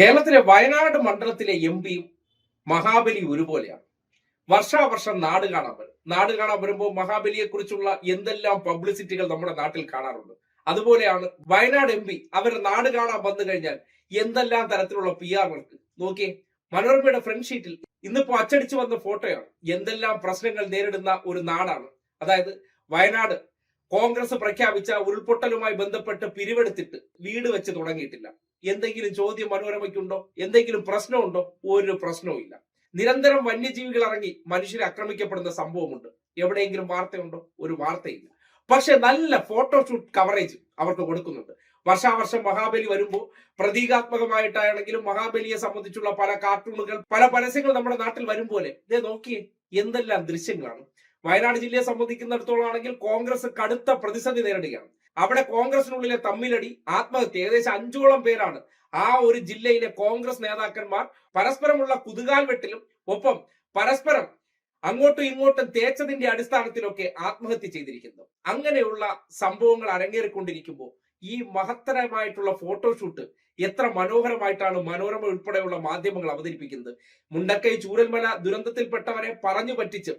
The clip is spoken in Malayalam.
കേരളത്തിലെ വയനാട് മണ്ഡലത്തിലെ എം പിയും മഹാബലി ഒരുപോലെയാണ്. വർഷാവർഷം നാട് കാണാൻ വരും. നാട് കാണാൻ വരുമ്പോൾ മഹാബലിയെ കുറിച്ചുള്ള എന്തെല്ലാം പബ്ലിസിറ്റികൾ നമ്മുടെ നാട്ടിൽ കാണാറുണ്ട്? അതുപോലെയാണ് വയനാട് എം പി അവരുടെ നാട് കാണാൻ വന്നു കഴിഞ്ഞാൽ എന്തെല്ലാം തരത്തിലുള്ള പി ആർ വർക്ക്? നോക്കിയേ മനോരമയുടെ ഫ്രണ്ട് ഷീറ്റിൽ ഇന്നിപ്പോ അച്ചടിച്ചു വന്ന ഫോട്ടോയാണ്. എന്തെല്ലാം പ്രശ്നങ്ങൾ നേരിടുന്ന ഒരു നാടാണ്. അതായത് വയനാട് കോൺഗ്രസ് പ്രഖ്യാപിച്ച ഉരുൾപൊട്ടലുമായി ബന്ധപ്പെട്ട് പിരിവെടുത്തിട്ട് വീട് വെച്ച് തുടങ്ങിയിട്ടില്ല. എന്തെങ്കിലും ചോദ്യം മനോരമയ്ക്കുണ്ടോ? എന്തെങ്കിലും പ്രശ്നമുണ്ടോ? ഒരു പ്രശ്നവും ഇല്ല. നിരന്തരം വന്യജീവികൾ ഇറങ്ങി മനുഷ്യരെ ആക്രമിക്കപ്പെടുന്ന സംഭവമുണ്ട്. എവിടെയെങ്കിലും വാർത്തയുണ്ടോ? ഒരു വാർത്തയില്ല. പക്ഷെ നല്ല ഫോട്ടോഷൂട്ട് കവറേജ് അവർക്ക് കൊടുക്കുന്നുണ്ട്. വർഷാവർഷം മഹാബലി വരുമ്പോൾ പ്രതീകാത്മകമായിട്ടാണെങ്കിലും മഹാബലിയെ സംബന്ധിച്ചുള്ള പല കാർട്ടൂണുകൾ പല പരസ്യങ്ങൾ നമ്മുടെ നാട്ടിൽ വരും പോലെ. ഇതേ നോക്കിയേ എന്തെല്ലാം ദൃശ്യങ്ങളാണ്. വയനാട് ജില്ലയെ സംബന്ധിക്കുന്നിടത്തോളം ആണെങ്കിൽ കോൺഗ്രസ് കടുത്ത പ്രതിസന്ധി നേരിടുകയാണ്. അവിടെ കോൺഗ്രസിനുള്ളിലെ തമ്മിലടി ആത്മഹത്യ ഏകദേശം അഞ്ചോളം പേരാണ്. ആ ഒരു ജില്ലയിലെ കോൺഗ്രസ് നേതാക്കന്മാർ പരസ്പരമുള്ള കുതുകാൽ വെട്ടിലും ഒപ്പം പരസ്പരം അങ്ങോട്ടും ഇങ്ങോട്ടും തേച്ചതിന്റെ അടിസ്ഥാനത്തിലൊക്കെ ആത്മഹത്യ ചെയ്തിരിക്കുന്നു. അങ്ങനെയുള്ള സംഭവങ്ങൾ അരങ്ങേറിക്കൊണ്ടിരിക്കുമ്പോൾ ഈ മഹത്തരമായിട്ടുള്ള ഫോട്ടോഷൂട്ട് എത്ര മനോഹരമായിട്ടാണ് മനോരമ ഉൾപ്പെടെയുള്ള മാധ്യമങ്ങൾ അവതരിപ്പിക്കുന്നത്. മുണ്ടക്കൈ ചൂരൽമല ദുരന്തത്തിൽപ്പെട്ടവരെ പറഞ്ഞു പറ്റിച്ച്